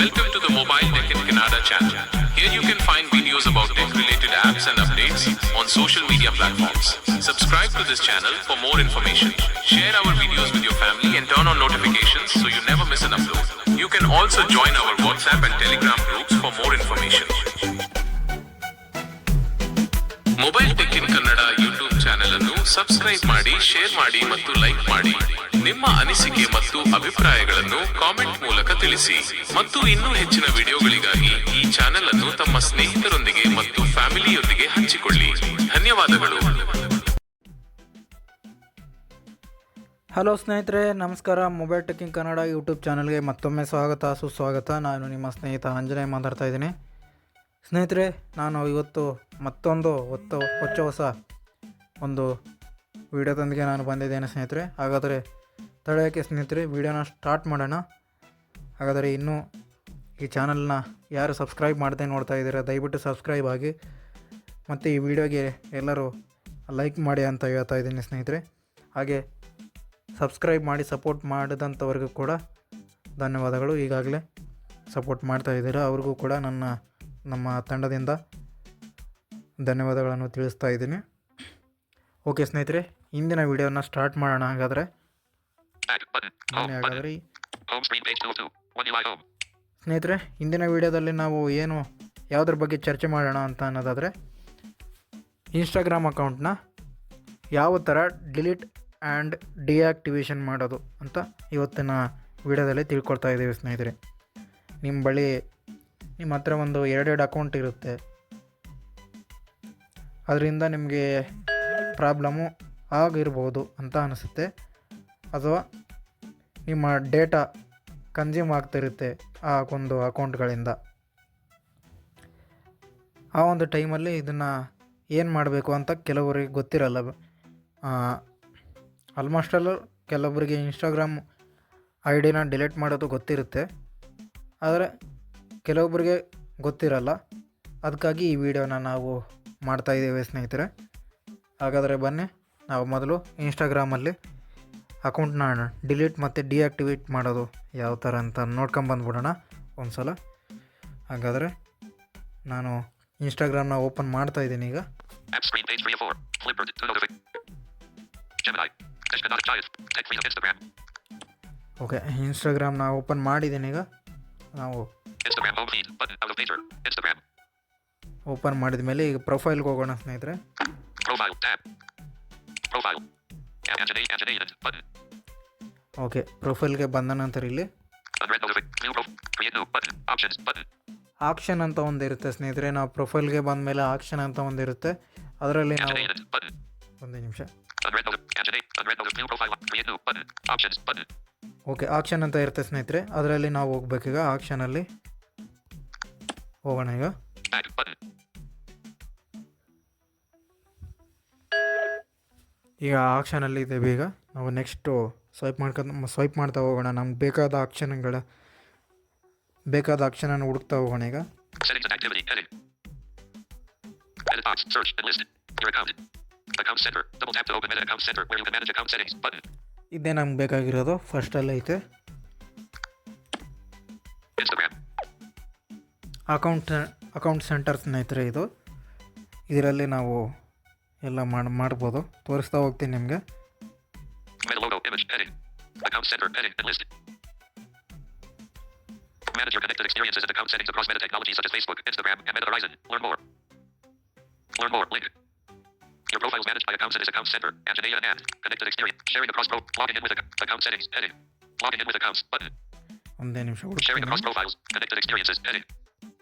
Welcome to the Mobile Tech in Canada channel. Here you can find videos about tech related apps and updates on social media platforms. Subscribe to this channel for more information. Share our videos with your family and turn on notifications so you never miss an upload. You can also join our WhatsApp and Telegram groups for more information. Mobile Tech subscribe ಮಾಡಿ share ಮಾಡಿ ಮತ್ತು like ಮಾಡಿ. ನಿಮ್ಮ ಅನಿಸಿಕೆ ಮತ್ತು ಅಭಿಪ್ರಾಯಗಳನ್ನು comment ಮೂಲಕ ತಿಳಿಸಿ. ಮತ್ತು ಇನ್ನೂ ಹೆಚ್ಚಿನ ವಿಡಿಯೋಗಳಿಗಾಗಿ ಈ ಚಾನೆಲ್ ಅನ್ನು ತಮ್ಮ ಸ್ನೇಹಿತರೊಂದಿಗೆ ಮತ್ತು ಫ್ಯಾಮಿಲಿಯೊಂದಿಗೆ ಹಂಚಿಕೊಳ್ಳಿ. ಧನ್ಯವಾದಗಳು. ಹಲೋ ಸ್ನೇಹಿತರೆ, ನಮಸ್ಕಾರ. ಮೊಬೈಲ್ ಟೆಕ್ಕಿಂಗ್ ಕನ್ನಡ ಯೂಟ್ಯೂಬ್ ಚಾನಲ್ಗೆ ಮತ್ತೊಮ್ಮೆ ಸ್ವಾಗತ, ಸುಸ್ವಾಗತ. ನಾನು ನಿಮ್ಮ ಸ್ನೇಹಿತ ಆಂಜನೇಯ ಮಾತಾಡ್ತಾ ಇದ್ದೀನಿ. ಸ್ನೇಹಿತರೆ, ನಾನು ಇವತ್ತು ಮತ್ತೊಂದು ಹೊತ್ತು, ಹೊಚ್ಚ ಹೊಸ ಒಂದು ವಿಡಿಯೋದೊಂದಿಗೆ ನಾನು ಬಂದಿದ್ದೇನೆ ಸ್ನೇಹಿತರೆ. ಹಾಗಾದರೆ ತಡೆಯೋಕ್ಕೆ ಸ್ನೇಹಿತರೆ, ವಿಡಿಯೋನ ಸ್ಟಾರ್ಟ್ ಮಾಡೋಣ. ಹಾಗಾದರೆ ಇನ್ನೂ ಈ ಚಾನಲ್ನ ಯಾರು ಸಬ್ಸ್ಕ್ರೈಬ್ ಮಾಡದೆ ನೋಡ್ತಾ ಇದ್ದೀರಾ, ದಯವಿಟ್ಟು ಸಬ್ಸ್ಕ್ರೈಬ್ ಆಗಿ. ಮತ್ತು ಈ ವಿಡಿಯೋಗೆ ಎಲ್ಲರೂ ಲೈಕ್ ಮಾಡಿ ಅಂತ ಹೇಳ್ತಾ ಇದ್ದೀನಿ ಸ್ನೇಹಿತರೆ. ಹಾಗೆ ಸಬ್ಸ್ಕ್ರೈಬ್ ಮಾಡಿ, ಸಪೋರ್ಟ್ ಮಾಡಿದಂಥವ್ರಿಗೂ ಕೂಡ ಧನ್ಯವಾದಗಳು. ಈಗಾಗಲೇ ಸಪೋರ್ಟ್ ಮಾಡ್ತಾ ಇದ್ದೀರಾ, ಅವ್ರಿಗೂ ಕೂಡ ನನ್ನ, ನಮ್ಮ ತಂಡದಿಂದ ಧನ್ಯವಾದಗಳನ್ನು ತಿಳಿಸ್ತಾ ಇದ್ದೀನಿ. ಓಕೆ ಸ್ನೇಹಿತರೆ ಇಂದಿನ ವಿಡಿಯೋನ ಸ್ಟಾರ್ಟ್ ಮಾಡೋಣ ಹಾಗಾದ್ರೆ Back button. ಬನ್ನಿ Home button. ಹಾಗಾದರೆ Home screen page tool 2. One UI home. ಸ್ನೇಹಿತರೆ ಇಂದಿನ ವಿಡಿಯೋದಲ್ಲಿ ನಾವು ಏನು ಯಾವುದ್ರ ಬಗ್ಗೆ ಚರ್ಚೆ ಮಾಡೋಣ ಅಂತ ಅನ್ನೋದಾದರೆ ಇನ್ಸ್ಟಾಗ್ರಾಮ್ ಅಕೌಂಟ್ನ ಯಾವ ಥರ ಡಿಲೀಟ್ ಆ್ಯಂಡ್ ಡಿಯಾಕ್ಟಿವೇಷನ್ ಮಾಡೋದು ಅಂತ ಇವತ್ತಿನ ವಿಡಿಯೋದಲ್ಲಿ ತಿಳ್ಕೊಳ್ತಾ ಇದ್ದೀವಿ ಸ್ನೇಹಿತರೆ ನಿಮ್ಮ ಬಳಿ ನಿಮ್ಮ ಹತ್ರ ಒಂದು ಎರಡೆರಡು ಅಕೌಂಟ್ ಇರುತ್ತೆ ಅದರಿಂದ ನಿಮಗೆ ಪ್ರಾಬ್ಲಮ್ಮು ಆಗಿರ್ಬೋದು ಅಂತ ಅನಿಸುತ್ತೆ. ಅಥವಾ ನಿಮ್ಮ ಡೇಟಾ ಕನ್ಸ್ಯೂಮ್ ಆಗ್ತಿರುತ್ತೆ ಆ ಒಂದು ಅಕೌಂಟ್ಗಳಿಂದ. ಆ ಒಂದು ಟೈಮಲ್ಲಿ ಇದನ್ನು ಏನು ಮಾಡಬೇಕು ಅಂತ ಕೆಲವರಿಗೆ ಗೊತ್ತಿರಲ್ಲ. ಆಲ್ಮೋಸ್ಟ್ ಅಲ್ಲೂ ಕೆಲವೊಬ್ಬರಿಗೆ ಇನ್ಸ್ಟಾಗ್ರಾಮ್ ಐ ಡಿನ ಡಿಲೀಟ್ ಮಾಡೋದು ಗೊತ್ತಿರುತ್ತೆ. ಆದರೆ ಕೆಲವೊಬ್ಬರಿಗೆ ಗೊತ್ತಿರಲ್ಲ. ಅದಕ್ಕಾಗಿ ಈ ವಿಡಿಯೋನ ನಾವು ಮಾಡ್ತಾ ಇದ್ದೇವೆ ಸ್ನೇಹಿತರೆ. ಹಾಗಾದರೆ ಬನ್ನಿ ನಾವು ಮೊದಲು ಇನ್ಸ್ಟಾಗ್ರಾಮಲ್ಲಿ ಅಕೌಂಟ್ನ ಡಿಲೀಟ್ ಮತ್ತು ಡಿಆಕ್ಟಿವೇಟ್ ಮಾಡೋದು ಯಾವ ಥರ ಅಂತ ನೋಡ್ಕೊಂಬಂದ್ಬಿಡೋಣ ಒಂದು ಸಲ ಹಾಗಾದರೆ ನಾನು ಇನ್ಸ್ಟಾಗ್ರಾಮ್ನ ಓಪನ್ ಮಾಡ್ತಾ ಇದ್ದೀನಿ ಈಗ okay screen page 3 of 4. Flipboard. To notify. Gemini. Eshkanat Giant. Tech Freedom Instagram. Okay ಇನ್ಸ್ಟಾಗ್ರಾಮ್ನ open ಮಾಡಿದ್ದೀನಿ ಈಗ ನಾವು. ಓಪನ್ ಮಾಡಿದ ಮೇಲೆ ಈಗ ಪ್ರೊಫೈಲ್ಗೆ ಹೋಗೋಣ ಸ್ನೇಹಿತರೆ ಓಕೆ ಪ್ರೊಫೈಲ್ಗೆ ಬಂದ ನಂತರ ಇಲ್ಲಿ. ಆಕ್ಷನ್ ಅಂತ ಒಂದು ಇರುತ್ತೆ ಸ್ನೇಹಿತರೆ ನಾವು ಪ್ರೊಫೈಲ್ಗೆ ಬಂದ ಮೇಲೆ ಆಕ್ಷನ್ ಅಂತ ಒಂದಿರುತ್ತೆ ಅದರಲ್ಲಿ ಒಂದೇ ನಿಮಿಷ. ಓಕೆ ಆಕ್ಷನ್ ಅಂತ ಇರುತ್ತೆ ಸ್ನೇಹಿತರೆ ಅದರಲ್ಲಿ ನಾವು ಹೋಗ್ಬೇಕೀಗ ಆಕ್ಷನಲ್ಲಿ ಹೋಗೋಣ ಈಗ. ಈಗ ಆಕ್ಷನಲ್ಲಿದೆ ಬೇಗ ನಾವು ನೆಕ್ಸ್ಟು ಸ್ವೈಪ್ ಮಾಡ್ಕೊಂಡು ಸ್ವೈಪ್ ಮಾಡ್ತಾ ಹೋಗೋಣ. ನಮ್ಗೆ ಬೇಕಾದ ಆಕ್ಷನ್ಗಳ ಬೇಕಾದ ಆಕ್ಷನನ್ನು ಹುಡುಕ್ತಾ ಹೋಗೋಣ ಈಗ. ಸರಿ ಇದೇ ನಮ್ಗೆ ಬೇಕಾಗಿರೋದು. ಫಸ್ಟಲ್ಲಿ ಐತೆ. ಅಕೌಂಟ್ ಅಕೌಂಟ್ ಸೆಂಟರ್ ನೈತ್ರ ಇದು. ಇದರಲ್ಲಿ ನಾವು ಎಲ್ಲ ಮಾಡಿ ಮಾಡ್ಬೋದು ತೋರಿಸ್ತಾ ಹೋಗ್ತೀನಿ ನಿಮಗೆ Meta logo. Image. Edit. Account center. Edit. And list. Manage your connected experiences and account settings across Meta technologies such as Facebook, Instagram, and Meta Horizon. Learn more. Learn more. Link. Your profile is managed by accounts in this account center. Anjanaea and and. Connected experience. Sharing across pro. Logging in with ac- account settings. Edit. Logging in with accounts. Button. ಒಂದೇ ನಿಮಿಷ Sharing ಹುಡುಕ್ತೀನಿ across profiles. Connected experiences. Edit.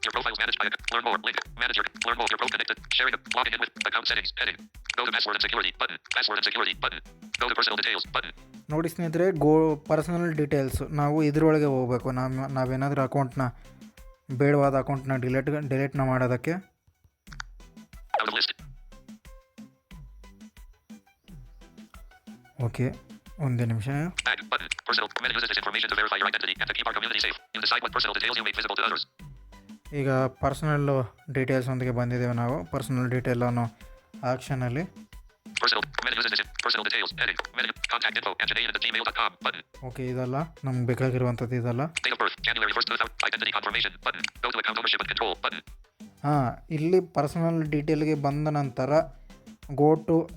Your profile is managed by a learn more. Link. Manage your learn more. Your profile connected. Sharing Login in with account settings. Heading. Go to password and security. Button. Password and security. Button. Go to personal details. Button. ನೋಡಿ ಸ್ನೇಹಿತರೆ ಗೋ personal details ನಾವು ಇದರೊಳಗೆ ಹೋಗಬೇಕು ನಮ್ಮ ನಾವೇನಾದರೂ ಅಕೌಂಟ್ನ ಬೇಡವಾದ ಅಕೌಂಟ್ನ ಡಿಲೀಟ್ ಡಿಲೀಟ್ನ ಮಾಡೋದಕ್ಕೆ. ಓಕೆ ಒಂದೇ ನಿಮಿಷ. Personal. Meta uses this information to verify your identity and to keep our community safe. You decide what personal details you make visible to others. ಈಗ ಪರ್ಸನಲ್ ಡೀಟೇಲ್ಸ್ ಒಂದಿಗೆ ಬಂದಿದ್ದೇವೆ ನಾವು. ಪರ್ಸನಲ್ ಡೀಟೇಲ್ ಅನ್ನೋ ಆಕ್ಷನಲ್ಲಿ okay ಇದೆಲ್ಲ ನಮ್ಗೆ ಬೇಕಾಗಿರುವಂಥದ್ದು ಇದೆಲ್ಲ. ಹಾಂ ಇಲ್ಲಿ ಪರ್ಸನಲ್ ಡೀಟೇಲ್ಗೆ ಬಂದ ನಂತರ ಗೋ ಟು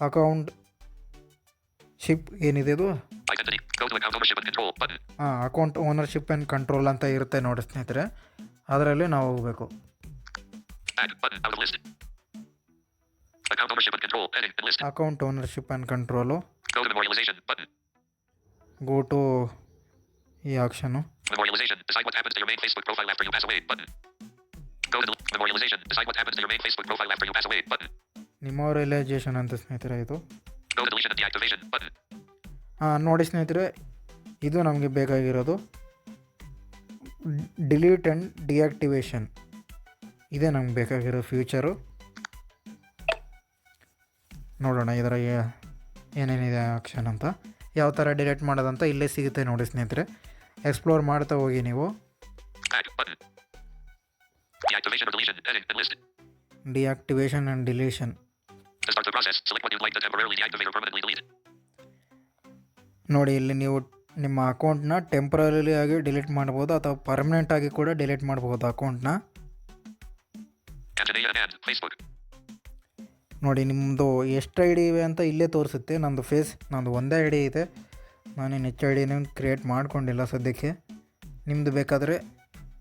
ಅಕೌಂಟ್ ಶಿಪ್ ಏನಿದೆ ಇದು? ಹಾಂ ಅಕೌಂಟ್ ಓನರ್ಶಿಪ್ ಆ್ಯಂಡ್ ಕಂಟ್ರೋಲ್ ಅಂತ ಇರುತ್ತೆ ನೋಡಿ ಸ್ನೇಹಿತರೆ. ಅದರಲ್ಲಿ ನಾವು ಹೋಗಬೇಕು. Account ownership and control go to ಈ ಆಕ್ಷನು ನಿಮ್ಮ ರಿಯಲೈಸೇಷನ್ ಅಂತ ಸ್ನೇಹಿತರೆ ಇದು. ಹಾಂ ನೋಡಿ ಸ್ನೇಹಿತರೆ ಇದು ನಮಗೆ ಬೇಕಾಗಿರೋದು. ಡಿಲೀಟ್ ಆ್ಯಂಡ್ ಡಿಆಕ್ಟಿವೇಷನ್ ಇದೇ ನಮ್ಗೆ ಬೇಕಾಗಿರೋ ಫ್ಯೂಚರು ನೋಡೋಣ ಇದರ ಏನೇನಿದೆ ಆಪ್ಷನ್ ಅಂತ. ಯಾವ ಥರ ಡಿಲೆಕ್ಟ್ ಮಾಡೋದಂತ ಇಲ್ಲೇ ಸಿಗುತ್ತೆ ನೋಡಿ ಸ್ನೇಹಿತರೆ. ಎಕ್ಸ್ಪ್ಲೋರ್ ಮಾಡ್ತಾ ಹೋಗಿ ನೀವು. ಡಿಆಕ್ಟಿವೇಷನ್ ಆ್ಯಂಡ್ ಡಿಲೀಷನ್ ನೋಡಿ ಇಲ್ಲಿ ನೀವು ನಿಮ್ಮ ಅಕೌಂಟ್ನ ಟೆಂಪ್ರರಿ ಆಗಿ ಡಿಲೀಟ್ ಮಾಡ್ಬೋದು ಅಥವಾ ಪರ್ಮನೆಂಟ್ ಆಗಿ ಕೂಡ ಡಿಲೀಟ್ ಮಾಡ್ಬೋದು ಅಕೌಂಟ್ನ? ನೋಡಿ ನಿಮ್ಮದು ಎಷ್ಟು ಐ ಡಿ ಇವೆ ಅಂತ ಇಲ್ಲೇ ತೋರಿಸುತ್ತೆ. ನಂದು ಫೇಸ್ ನಂದು ಒಂದೇ ಐ ಡಿ ಇದೆ. ನಾನೇನು ಹೆಚ್ಚು ಐ ಡಿನ ಕ್ರಿಯೇಟ್ ಮಾಡ್ಕೊಂಡಿಲ್ಲ ಸದ್ಯಕ್ಕೆ. ನಿಮ್ಮದು ಬೇಕಾದರೆ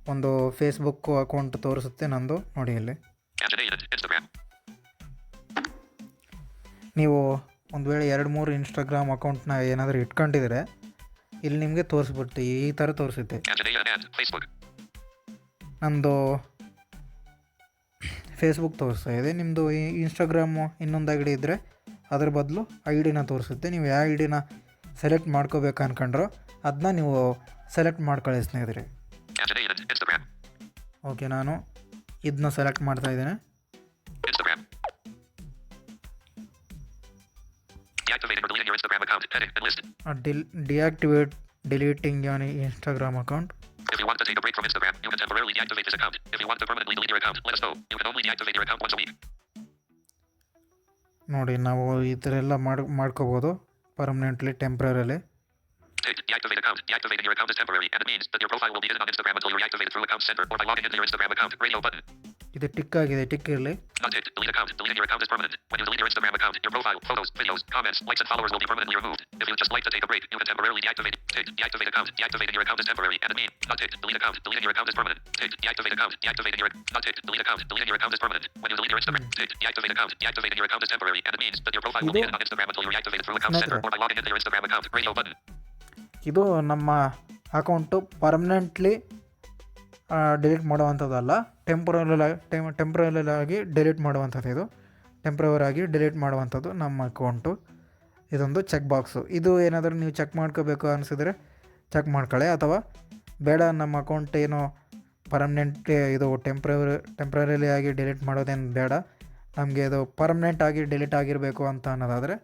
ಒಂದು ಫೇಸ್ಬುಕ್ ಅಕೌಂಟ್ ತೋರಿಸುತ್ತೆ ನಂದು. ನೋಡಿ ಇಲ್ಲಿ. ನೀವು ಒಂದು ವೇಳೆ ಎರಡು ಮೂರು ಇನ್ಸ್ಟಾಗ್ರಾಮ್ ಅಕೌಂಟ್ನ ಏನಾದರೂ ಇಟ್ಕೊಂಡಿದ್ರೆ ಇಲ್ಲಿ ನಿಮಗೆ ತೋರಿಸ್ಬಿಟ್ಟು ಈ ಥರ ತೋರಿಸುತ್ತೆ. ನಂದು. ನಮ್ಮದು ಫೇಸ್ಬುಕ್ ತೋರಿಸ್ತಾ ಇದೆ. ನಿಮ್ಮದು ಇನ್ಸ್ಟಾಗ್ರಾಮು ಇನ್ನೊಂದು ಐ ಡಿ ಇದ್ದರೆ ಅದ್ರ ಬದಲು ಐ ಡಿನ ತೋರಿಸುತ್ತೆ. ನೀವು ಯಾವ ಐ ಡಿನ ಸೆಲೆಕ್ಟ್ ಮಾಡ್ಕೋಬೇಕು ಅನ್ಕೊಂಡ್ರೋ ಅದನ್ನ ನೀವು ಸೆಲೆಕ್ಟ್ ಮಾಡ್ಕೊಳ್ಳಿ ಸ್ನೇಹಿತರೆ. ಓಕೆ ನಾನು ಇದನ್ನ ಸೆಲೆಕ್ಟ್ ಮಾಡ್ತಾ ಇದ್ದೇನೆ. Instagram deleting your Instagram list. Dill deactivate deleting your Instagram account If you want to take a break from Instagram, you can temporarily deactivate this account. If you want to permanently delete your account, let us know. You can only deactivate your account once a week. ನೋಡಿ ನಾವು ಈ ಥರ ಎಲ್ಲ ಮಾಡಿ ಮಾಡ್ಕೋಬೋದು permanently temporarily Tick. Deactivate account. Deactivating your account is temporary, and it means that your profile will be hidden on Instagram until you reactivate it through Account Center or by logging into your Instagram account. Radio button. ಇದು tick ಆಗಿದೆ tick ಇರಲಿ Not ticked. Delete account. Deleting your account is permanent. When you delete your Instagram account, your profile, photos, videos, comments, likes, and followers will be permanently removed. If you just like to take a break, you can temporarily deactivate. Tick. Deactivate account. Deactivating your account is temporary, and it means not ticked. Delete account. Deleting your account is permanent. Tick. Deactivate account. Deactivating your not ticked. Delete account. Deleting your account is permanent. When you delete your Instagram, tick. Deactivate account. Deactivating your account is temporary, and it means that your profile will be hidden on Instagram until you reactivate it through Account Center or by logging into your Instagram account. Radio button. ಇದು ನಮ್ಮ account permanently delete ಮಾಡುವಂಥದ್ದಲ್ಲ. Temporary temporal ಆಗಿ delete ಮಾಡುವಂಥದ್ದು ಇದು. ಟೆಂಪ್ರವರಾಗಿ delete ಮಾಡುವಂಥದ್ದು ನಮ್ಮ account. ಇದೊಂದು check box ಇದು ಏನಾದರೂ ನೀವು ಚೆಕ್ ಮಾಡ್ಕೋಬೇಕು ಅನಿಸಿದರೆ ಚೆಕ್ ಮಾಡ್ಕೊಳ್ಳಿ. ಅಥವಾ ಬೇಡ, ನಮ್ಮ ಅಕೌಂಟ್ ಏನು ಪರ್ಮನೆಂಟ್ ಇದು ಟೆಂಪ್ರರಲಿ ಆಗಿ ಡಿಲೀಟ್ ಮಾಡೋದೇನು ಬೇಡ. ನಮಗೆ ಇದು ಪರ್ಮನೆಂಟ್ ಆಗಿ ಡಿಲೀಟ್ ಆಗಿರಬೇಕು ಅಂತ ಅನ್ನೋದಾದರೆ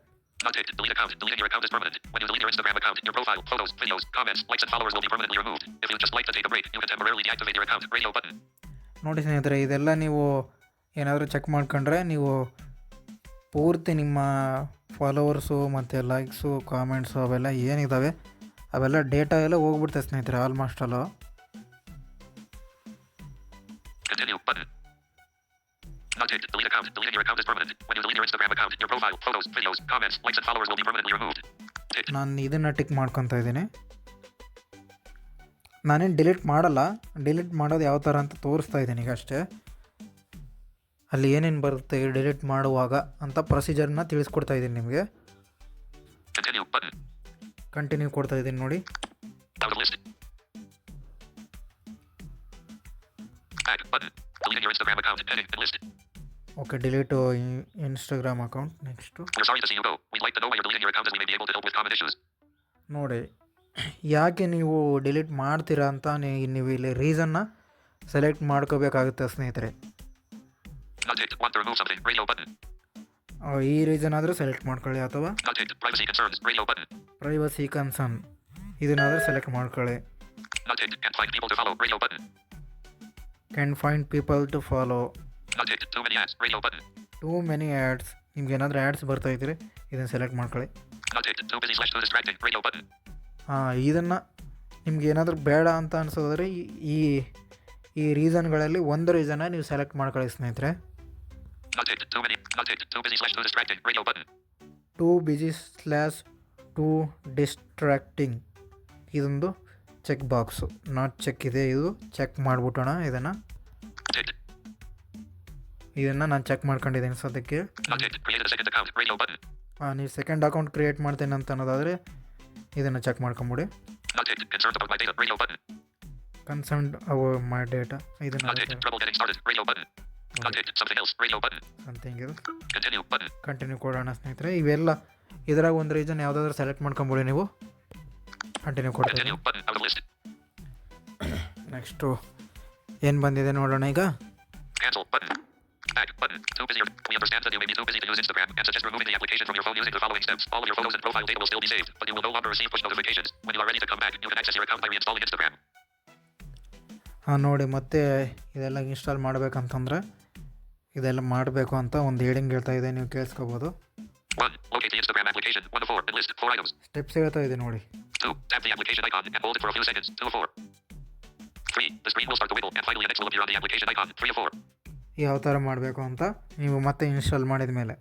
Not ticked. Delete account. Deleting your account is permanent. When you delete your Instagram account, your profile, photos, videos, comments, likes, and followers will be permanently removed. If you just like to take a break, you can temporarily deactivate your account. Radio button. ನೋಡಿ ಸ್ನೇಹಿತರೆ ಇದೆಲ್ಲ ನೀವು ಏನಾದರೂ check ಮಾಡ್ಕೊಂಡ್ರೆ ನೀವು ಪೂರ್ತಿ ನಿಮ್ಮ followers ಮತ್ತು ಲೈಕ್ಸು ಕಾಮೆಂಟ್ಸು ಅವೆಲ್ಲ ಏನಿದ್ದಾವೆ ಅವೆಲ್ಲ ಡೇಟಾ ಎಲ್ಲ ಹೋಗ್ಬಿಡ್ತದೆ ಸ್ನೇಹಿತರೆ ಆಲ್ಮೋಸ್ಟ್ ಅಲ್ಲ Ticked. Delete account. Deleting your account is permanent. When you delete your Instagram account, your profile, photos, videos, comments, likes, and followers will be permanently removed. ನಾನು ಇದನ್ನು tick ಮಾಡ್ಕೊತಾ ಇದ್ದೀನಿ ನಾನೇನು ಡಿಲೀಟ್ ಮಾಡಲ್ಲ ಡಿಲೀಟ್ ಮಾಡೋದು ಯಾವ ಥರ ಅಂತ ತೋರಿಸ್ತಾ ಇದ್ದೀನಿ ಈಗ ಅಷ್ಟೇ ಅಲ್ಲಿ ಏನೇನು ಬರುತ್ತೆ ಡಿಲೀಟ್ ಮಾಡುವಾಗ ಅಂತ ಪ್ರೊಸೀಜರ್ನ ತಿಳಿಸ್ಕೊಡ್ತಾ ಇದ್ದೀನಿ ನಿಮಗೆ ಕಂಟಿನ್ಯೂ ಕೊಡ್ತಾ ಇದ್ದೀನಿ ನೋಡಿ. Back button. Deleting your Instagram account. Edit and list. Okay delete Instagram account next ನೋಡಿ ಯಾಕೆ ನೀವು ಡಿಲೀಟ್ ಮಾಡ್ತೀರಾ ಅಂತ ನೀವು ಇಲ್ಲಿ ರೀಸನ್ನ ಸೆಲೆಕ್ಟ್ ಮಾಡ್ಕೋಬೇಕಾಗುತ್ತೆ ಸ್ನೇಹಿತರೆ. ಈ ರೀಸನ್ ಆದರೂ ಸೆಲೆಕ್ಟ್ ಮಾಡ್ಕೊಳ್ಳಿ ಅಥವಾ? ಪ್ರೈವಸಿ ಕನ್ಸರ್ನ್ ಇದನ್ನಾದರೂ ಸೆಲೆಕ್ಟ್ ಮಾಡ್ಕೊಳ್ಳಿ. Can find people to follow too many ads ನಿಮ್ಗೆ ಏನಾದರೂ ಆ್ಯಡ್ಸ್ ಬರ್ತಾ ಇದ್ರೆ ಇದನ್ನು ಸೆಲೆಕ್ಟ್ ಮಾಡ್ಕೊಳ್ಳಿ. ಹಾಂ ಇದನ್ನು ನಿಮ್ಗೆ ಏನಾದರೂ ಬೇಡ ಅಂತ ಅನ್ಸೋದ್ರೆ ಈ ಈ ರೀಸನ್ಗಳಲ್ಲಿ ಒಂದು ರೀಸನ್ನ ನೀವು ಸೆಲೆಕ್ಟ್ ಮಾಡ್ಕೊಳ್ಳಿ ಸ್ನೇಹಿತರೆ. Too busy slash too distracting ಇದೊಂದು ಚೆಕ್ ಬಾಕ್ಸು ನಾಟ್ ಚೆಕ್ ಇದೆ ಇದು ಚೆಕ್ ಮಾಡಿಬಿಟ್ಟೋಣ ಇದನ್ನು. ಇದನ್ನ ನಾನು ಚೆಕ್ ಮಾಡ್ಕೊಂಡಿದ್ದೀನಿ ಸದ್ಯಕ್ಕೆ. ನೀವು ಸೆಕೆಂಡ್ ಅಕೌಂಟ್ ಕ್ರಿಯೇಟ್ ಮಾಡ್ತೇನೆ ಅಂತ ಅನ್ನೋದಾದ್ರೆ ಇದನ್ನ ಚೆಕ್ ಮಾಡ್ಕೊಂಬಿಡಿ. ಕನ್ಸರ್ಡ್ ಅವ ಮೈ ಡೇಟಾ ಇದನ್ನ ಕಂಟಿನ್ಯೂ ಕೊಡೋಣ ಸ್ನೇಹಿತರೆ ಇವೆಲ್ಲ ಇದ್ರಾಗ ಒಂದು ರೀಸನ್ ಯಾವ್ದಾದ್ರು ಸೆಲೆಕ್ಟ್ ಮಾಡ್ಕೊಂಬಿಡಿ ನೀವು. ಕಂಟಿನ್ಯೂ ಕೊಡ್ತೀನಿ. ನೆಕ್ಸ್ಟು ಏನು ಬಂದಿದೆ ನೋಡೋಣ ಈಗ. Cancel button. Back button. Too busy. We understand that you may be too busy to use Instagram and suggest removing the application from your phone using the following steps. All of your photos and profile data will still be saved, but you will no longer receive push notifications. When you are ready to come back, you can access your account by reinstalling Instagram. ಹಾಂ ನೋಡಿ ಮತ್ತೆ ಇದೆಲ್ಲ install ಮಾಡಬೇಕಂತಂದ್ರೆ ಇದೆಲ್ಲ ಮಾಡಬೇಕು ಅಂತ ಒಂದು ಹೇಡಿಂಗ್ ಹೇಳ್ತಾ ಇದೆ ನೀವು ಕೇಳಿಸ್ಕೋಬೋದು 1. Locate the Instagram application. 1 of 4. And list 4 items. Steps ಹೇಳ್ತಾ ಇದೆ ನೋಡಿ 2. Tap the application icon and hold it for a few seconds. 2 of 4. 3. The screen will start to wiggle and finally an X will appear on the application icon. 3 of 4. ಯಾವ ಥರ ಮಾಡಬೇಕು ಅಂತ ನೀವು ಮತ್ತೆ install ಮಾಡಿದ ಮೇಲೆ.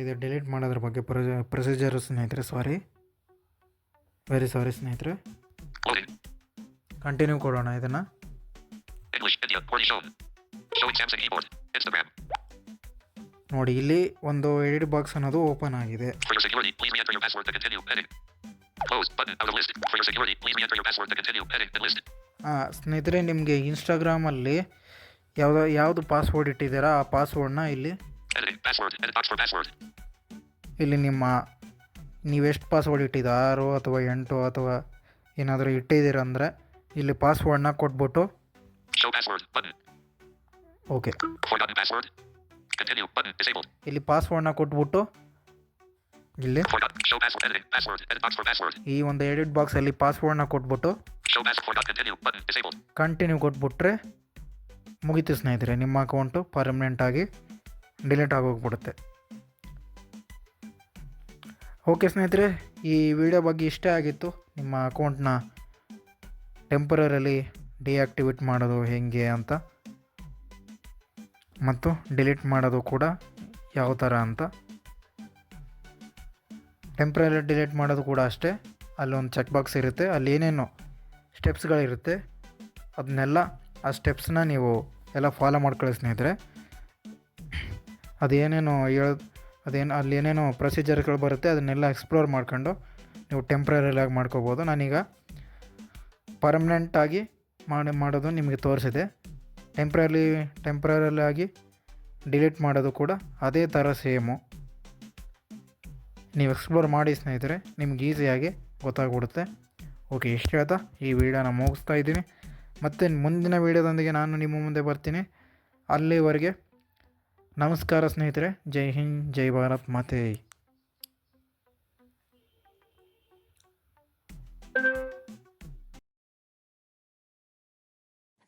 ಇದು ಡಿಲೀಟ್ ಮಾಡೋದ್ರ ಬಗ್ಗೆ ಪ್ರೊಸೀಜರ್ ಸ್ನೇಹಿತರೆ. ಸಾರಿ ವೆರಿ ಸಾರಿ ಸ್ನೇಹಿತರೆ. ಕಂಟಿನ್ಯೂ ಕೊಡೋಣ ಇದನ್ನು. ನೋಡಿ ಇಲ್ಲಿ ಒಂದು ಎಡಿಟ್ ಬಾಕ್ಸ್ ಅನ್ನೋದು ಓಪನ್ ಆಗಿದೆ. ಹಾಂ ಸ್ನೇಹಿತರೆ ನಿಮಗೆ ಇನ್ಸ್ಟಾಗ್ರಾಮಲ್ಲಿ ಯಾವ್ದು ಯಾವುದು ಪಾಸ್ವರ್ಡ್ ಇಟ್ಟಿದ್ದೀರಾ? ಆ ಪಾಸ್ವರ್ಡ್ನ ಇಲ್ಲಿ ಇಲ್ಲಿ ನಿಮ್ಮ ನೀವೆಷ್ಟು ಪಾಸ್ವರ್ಡ್ ಇಟ್ಟಿದ್ದ? ಆರು ಅಥವಾ ಎಂಟು ಅಥವಾ ಏನಾದರೂ ಇಟ್ಟಿದ್ದೀರ ಅಂದರೆ ಇಲ್ಲಿ ಪಾಸ್ವರ್ಡ್ನ ಕೊಟ್ಬಿಟ್ಟು ಓಕೆ ಇಲ್ಲಿ ಪಾಸ್ವರ್ಡ್ನ ಕೊಟ್ಬಿಟ್ಟು ಇಲ್ಲಿ. ಈ ಒಂದು ಎಡಿಟ್ ಬಾಕ್ಸ್ ಅಲ್ಲಿ ಪಾಸ್ವರ್ಡ್ನ ಕೊಟ್ಬಿಟ್ಟು. ಕಂಟಿನ್ಯೂ ಕೊಟ್ಬಿಟ್ರೆ ಮುಗಿತು ಸ್ನೇಹಿತರೆ ನಿಮ್ಮ ಅಕೌಂಟು ಪರ್ಮನೆಂಟಾಗಿ ಡಿಲೀಟ್ ಆಗೋಗ್ಬಿಡುತ್ತೆ. ಓಕೆ ಸ್ನೇಹಿತರೆ ಈ ವಿಡಿಯೋ ಬಗ್ಗೆ ಇಷ್ಟೇ ಆಗಿತ್ತು. ನಿಮ್ಮ ಅಕೌಂಟ್ನ ಟೆಂಪರರಲಿ ಡಿಆಕ್ಟಿವೇಟ್ ಮಾಡೋದು ಹೇಗೆ ಅಂತ ಮತ್ತು ಡಿಲೀಟ್ ಮಾಡೋದು ಕೂಡ ಯಾವ ಥರ ಅಂತ. ಟೆಂಪ್ರರಿ ಡಿಲೀಟ್ ಮಾಡೋದು ಕೂಡ ಅಷ್ಟೇ. ಅಲ್ಲೊಂದು ಚೆಕ್ ಬಾಕ್ಸ್ ಇರುತ್ತೆ. ಅಲ್ಲಿ ಏನೇನು ಸ್ಟೆಪ್ಸ್ಗಳಿರುತ್ತೆ ಅದನ್ನೆಲ್ಲ ಆ ಸ್ಟೆಪ್ಸ್ನ ನೀವು ಎಲ್ಲ ಫಾಲೋ ಮಾಡ್ಕೊಳ್ಳಿ ಸ್ನೇಹಿತರೆ. ಅದೇನೇನು ಹೇಳ, ಅದೇನು, ಅಲ್ಲಿ ಏನೇನೋ ಪ್ರೊಸೀಜರ್ಗಳು ಬರುತ್ತೆ, ಅದನ್ನೆಲ್ಲ ಎಕ್ಸ್ಪ್ಲೋರ್ ಮಾಡ್ಕೊಂಡು ನೀವು ಟೆಂಪ್ರರಿಯಾಗಿ ಮಾಡ್ಕೋಬೋದು. ನಾನೀಗ ಪರ್ಮನೆಂಟಾಗಿ ಮಾಡಿ, ಮಾಡೋದು ನಿಮಗೆ ತೋರಿಸಿದೆ. ಟೆಂಪ್ರರಿ ಟೆಂಪ್ರರಿಯಾಗಿ ಡಿಲೀಟ್ ಮಾಡೋದು ಕೂಡ ಅದೇ ಥರ ಸೇಮು ನೀವು ಎಕ್ಸ್ಪ್ಲೋರ್ ಮಾಡಿ ಸ್ನೇಹಿತರೆ, ನಿಮ್ಗೆ ಈಸಿಯಾಗಿ ಗೊತ್ತಾಗ್ಬಿಡುತ್ತೆ. ಓಕೆ ಇಷ್ಟು ಹೇಳ್ತಾ? ಈ ವಿಡಿಯೋನ ಮುಗಿಸ್ತಾ ಇದ್ದೀನಿ. ಮತ್ತು ಮುಂದಿನ ವಿಡಿಯೋದೊಂದಿಗೆ ನಾನು ನಿಮ್ಮ ಮುಂದೆ ಬರ್ತೀನಿ. ಅಲ್ಲಿವರೆಗೆ ನಮಸ್ಕಾರ ಸ್ನೇಹಿತರೆ. ಜೈ ಹಿಂದ್, ಜೈ ಭಾರತ್, ಮಾತೆ.